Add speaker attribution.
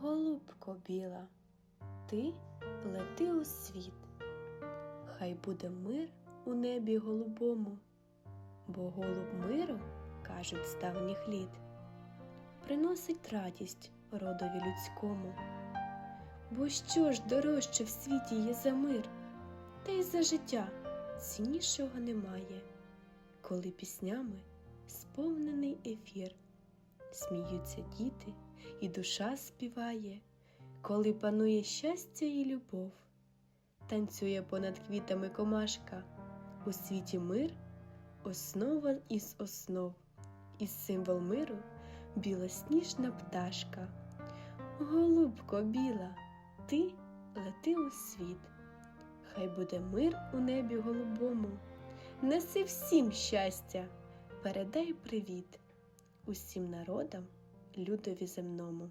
Speaker 1: Голубко біла, ти лети у світ, хай буде мир у небі голубому, бо голуб миру, кажуть з давніх літ, приносить радість родові людському. Бо що ж дорожче в світі є за мир, та й за життя ціннішого немає, коли піснями сповнений ефір, сміються діти, і душа співає, коли панує щастя і любов, танцює понад квітами комашка, у світі мир основа із основ, і символ миру білосніжна пташка. Голубко біла, ти лети у світ, хай буде мир у небі голубому, неси всім щастя, передай привіт усім народам, людові земному.